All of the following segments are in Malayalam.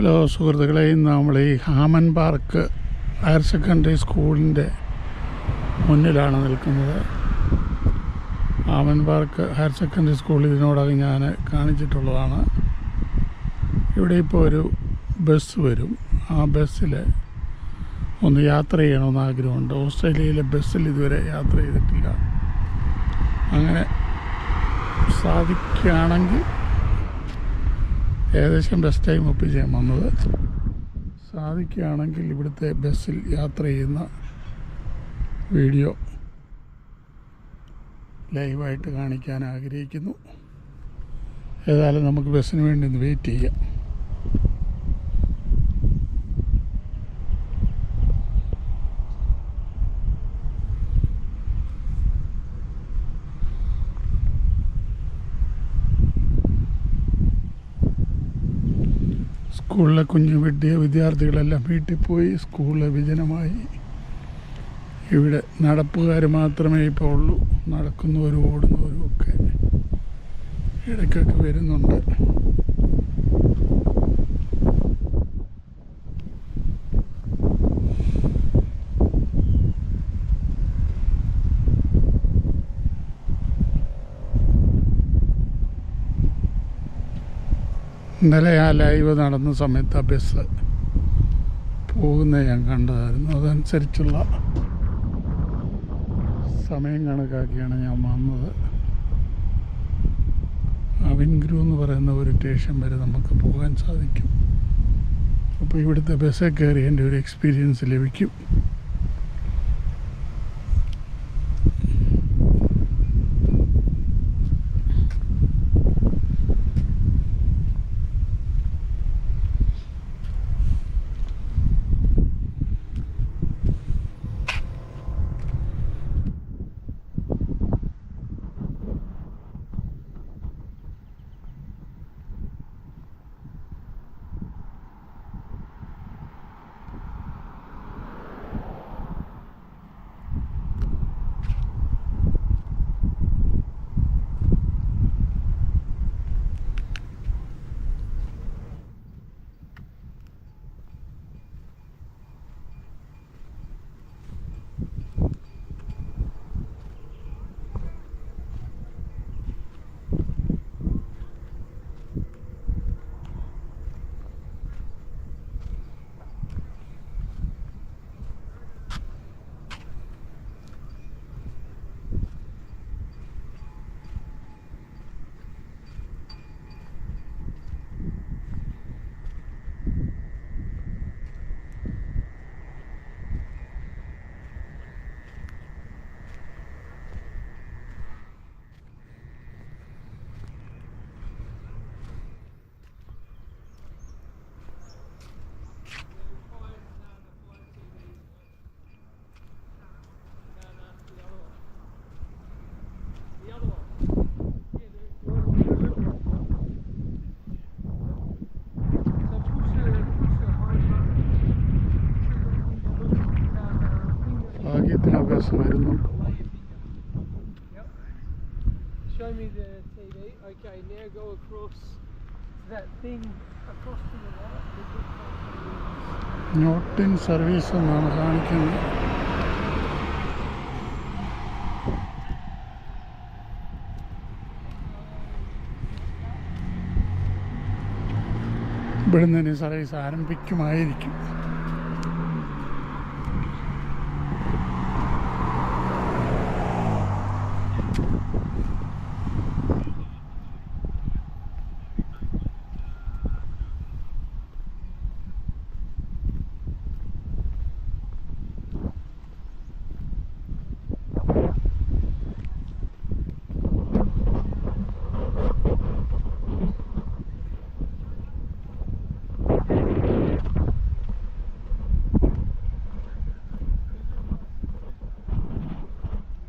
ഹലോ സുഹൃത്തുക്കളെ ഇന്ന് നമ്മൾ ഈ ഹാമൻ പാർക്ക് ഹയർ സെക്കൻഡറി സ്കൂളിന്റെ മുന്നിലാണ് നിൽക്കുന്നത്. ഹാമൻ പാർക്ക് ഹയർ സെക്കൻഡറി സ്കൂൾ ഇതിനോടകം ഞാൻ കാണിച്ചിട്ടുള്ളതാണ്. ഇവിടെ ഇപ്പോൾ ഒരു ബസ് വരും. ആ ബസ്സിൽ ഒന്ന് യാത്ര ചെയ്യണമെന്ന് ആഗ്രഹമുണ്ട്. ഓസ്ട്രേലിയയിലെ ബസ്സിൽ ഇതുവരെ യാത്ര ചെയ്തിട്ടില്ല. അങ്ങനെ സാധിക്കുകയാണെങ്കിൽ ഏകദേശം ബസ് ടൈം ഒപ്പ് ചെയ്യാൻ വന്നത്. സാധിക്കുകയാണെങ്കിൽ ഇവിടുത്തെ ബസ്സിൽ യാത്ര ചെയ്യുന്ന വീഡിയോ ലൈവായിട്ട് കാണിക്കാൻ ആഗ്രഹിക്കുന്നു. ഏതായാലും നമുക്ക് ബസ്സിന് വേണ്ടി ഒന്ന് വെയിറ്റ് ചെയ്യാം. സ്കൂളിലെ കുഞ്ഞു വിദ്യ വിദ്യാർത്ഥികളെല്ലാം വീട്ടിൽ പോയി സ്കൂളിലെ വിജനമായി. ഇവിടെ നടപ്പുകാർ മാത്രമേ ഇപ്പോൾ ഉള്ളൂ. നടക്കുന്നവരും ഓടുന്നവരും ഒക്കെ ഇടയ്ക്കൊക്കെ വരുന്നുണ്ട്. ഇന്നലെ ആ ലൈവ് നടന്ന സമയത്ത് ആ ബസ് പോകുന്നത് ഞാൻ കണ്ടതായിരുന്നു. അതനുസരിച്ചുള്ള സമയം കണക്കാക്കിയാണ് ഞാൻ വന്നത്. അവിൻഗ്രൂ എന്ന് പറയുന്ന ഒരു സ്റ്റേഷൻ വരെ നമുക്ക് പോകാൻ സാധിക്കും. അപ്പോൾ ഇവിടുത്തെ ബസ്സിൽ കയറി എന്റെ ഒരു എക്സ്പീരിയൻസ് ലഭിക്കും. ഭാഗ്യത്തിന് ആ ബസ് വരുന്നുണ്ട് Show me the TV. Okay, now go across that thing across to the right. Not in service എന്നാണ് കാണിക്കുന്നത് ഇവിടുന്ന് ഇനി സർവീസ് ആരംഭിക്കുമായിരിക്കും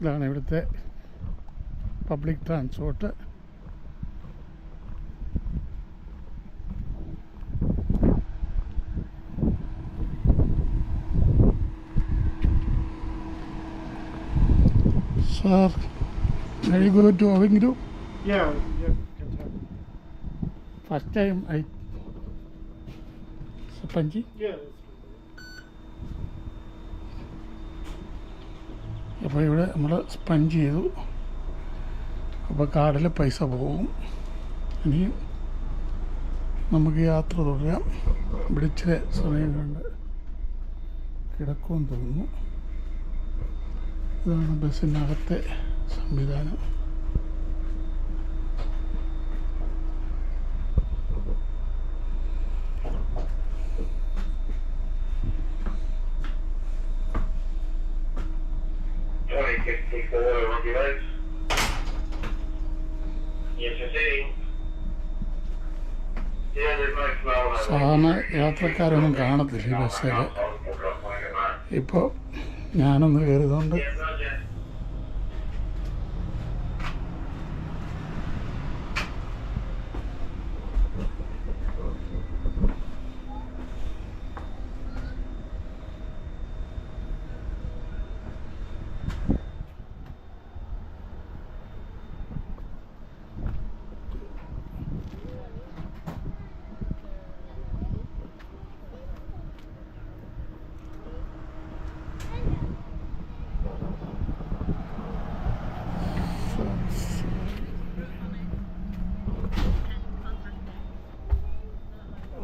ഇതാണ് ഇവിടുത്തെ public transport sir Are you going to Avingdu? Yeah, yeah. First time I സ്പഞ്ചി Yeah. അപ്പോൾ ഇവിടെ നമ്മൾ സ്പഞ്ച് ചെയ്തു അപ്പോൾ കാർഡിൽ പൈസ പോകും. ഇനി നമുക്ക് യാത്ര തുടരാം. ഇവിടെ ഇച്ചിരി സമയം കണ്ട് കിടക്കുമെന്ന് തോന്നുന്നു. ഇതാണ് ബസ്സിനകത്തെ സംവിധാനം. Twenty sixty-four, Rocky Lakes. സാധാരണ യാത്രക്കാരൊന്നും കാണത്തില്ല ഈ ബസ്സിൽ. ഇപ്പോൾ ഞാനൊന്ന് കയറിയതുകൊണ്ട്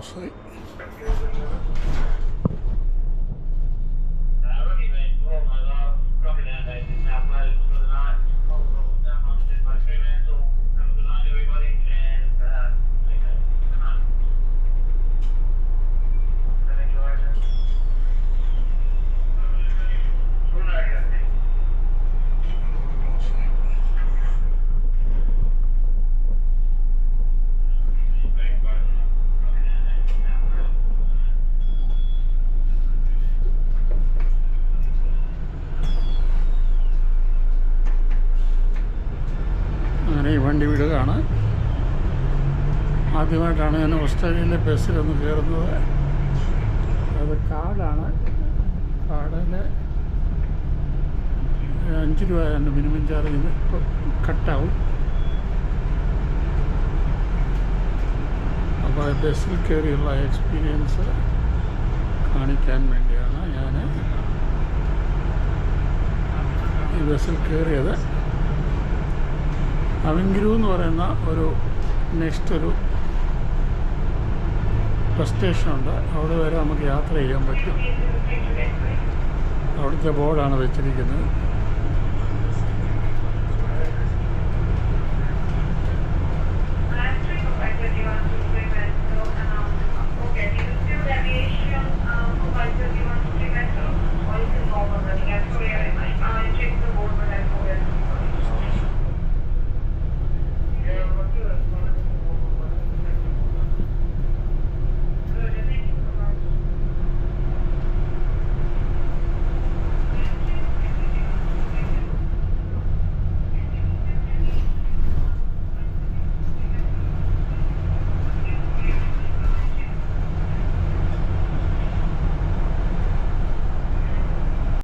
I'll see. അങ്ങനെ വീടുകളാണ് ആദ്യമായിട്ടാണ് ഞാൻ ഓസ്ട്രേലിയയിലെ ബസ്സിലൊന്ന് കയറുന്നത്. അത് കാർഡാണ് കാർഡിൽ അഞ്ച് രൂപയാണ് മിനിമം ചാർജ് കട്ടാവും. അപ്പോൾ ബസ്സിൽ കയറിയുള്ള എക്സ്പീരിയൻസ് കാണിക്കാൻ വേണ്ടിയാണ് ഞാൻ ഈ ബസ്സിൽ കയറിയത്. അവിങ്കുരു എന്ന് പറയുന്ന ഒരു നെക്സ്റ്റ് ഒരു ബസ് സ്റ്റേഷനുണ്ട് അവിടെ വരെ നമുക്ക് യാത്ര ചെയ്യാൻ പറ്റും. അവിടുത്തെ ബോർഡാണ് വെച്ചിരിക്കുന്നത്.